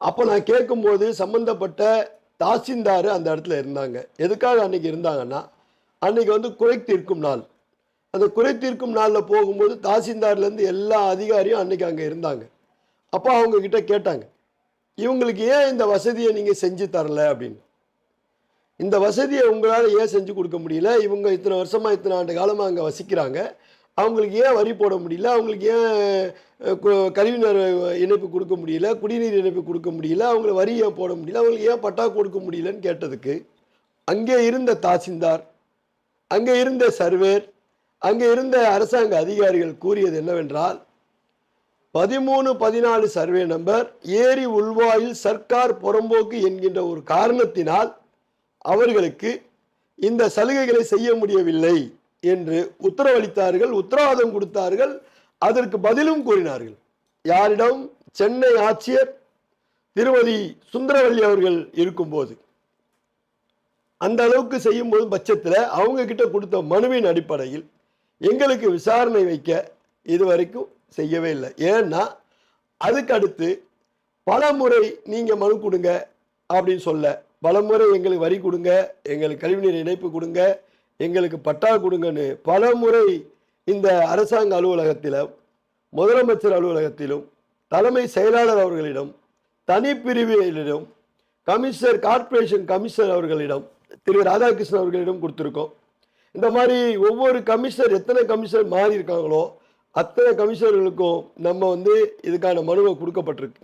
அப்போ நான் கேட்கும்போது சம்மந்தப்பட்ட தாசில்தார் அந்த இடத்துல இருந்தாங்க. எதுக்காக அன்னைக்கு இருந்தாங்கன்னா அன்னைக்கு வந்து குறை தீர்க்கும் நாள். அந்த குறை தீர்க்கும் நாளில் போகும்போது தாசில்தார்லேருந்து எல்லா அதிகாரியும் அன்னைக்கு அங்கே இருந்தாங்க. அப்போ அவங்கக்கிட்ட கேட்டாங்க இவங்களுக்கு ஏன் இந்த வசதியை நீங்கள் செஞ்சு தரல? அப்படின்னு. இந்த வசதியை உங்களால் ஏன் செஞ்சு கொடுக்க முடியல? இவங்க இத்தனை வருஷமாக இத்தனை ஆண்டு காலமாக அங்கே வசிக்கிறாங்க. அவங்களுக்கு ஏன் வரி போட முடியல? அவங்களுக்கு ஏன் கழிவுநர் கழிவுநீர் இணைப்பு கொடுக்க முடியல? குடிநீர் இணைப்பு கொடுக்க முடியல? அவங்களை வரி ஏன் போட முடியல? அவங்களுக்கு ஏன் பட்டா கொடுக்க முடியலன்னு கேட்டதுக்கு அங்கே இருந்த தாசில்தார் அங்கே இருந்த சர்வேர் அங்கே இருந்த அரசாங்க அதிகாரிகள் கூறியது என்னவென்றால் பதிமூணு பதினாலு சர்வே நம்பர் ஏரி உள்வாயில் சர்க்கார் புறம்போக்கு என்கின்ற ஒரு காரணத்தினால் அவர்களுக்கு இந்த சலுகைகளை செய்ய முடியவில்லை. என்று உத்தரவளித்தார்கள் உத்தரவாதம் கொடுத்தார்கள் அதற்கு பதிலும் கூறினார்கள். யாரிடம் சென்னை ஆட்சியர் திருமதி சுந்தரவல்லி அவர்கள் இருக்கும்போது அந்த அளவுக்கு செய்யும் போது பட்சத்தில் அவங்க கிட்ட கொடுத்த மனுவின் அடிப்படையில் எங்களுக்கு விசாரணை வைக்க இதுவரைக்கும் செய்யவே இல்லை. ஏன்னா அதுக்கு அடுத்து பல முறை நீங்கள் மனு கொடுங்க அப்படின்னு சொல்ல பல முறை எங்களுக்கு வரி கொடுங்க எங்களுக்கு கழிவுநீர் இணைப்பு கொடுங்க எங்களுக்கு பட்டா கொடுங்கன்னு பல முறை இந்த அரசாங்க அலுவலகத்தில் முதலமைச்சர் அலுவலகத்திலும் தலைமை செயலாளர் அவர்களிடம் தனிப்பிரிவினரிடம் கமிஷனர் கார்ப்பரேஷன் கமிஷனர் அவர்களிடம் திரு ராதாகிருஷ்ணன் அவர்களிடம் கொடுத்துருக்கோம். இந்த மாதிரி ஒவ்வொரு கமிஷனர் எத்தனை கமிஷனர் மாறி இருக்காங்களோ அத்தனை கமிஷனர்களுக்கும் நம்ம வந்து இதுக்கான மனுவை கொடுக்கப்பட்டிருக்கு.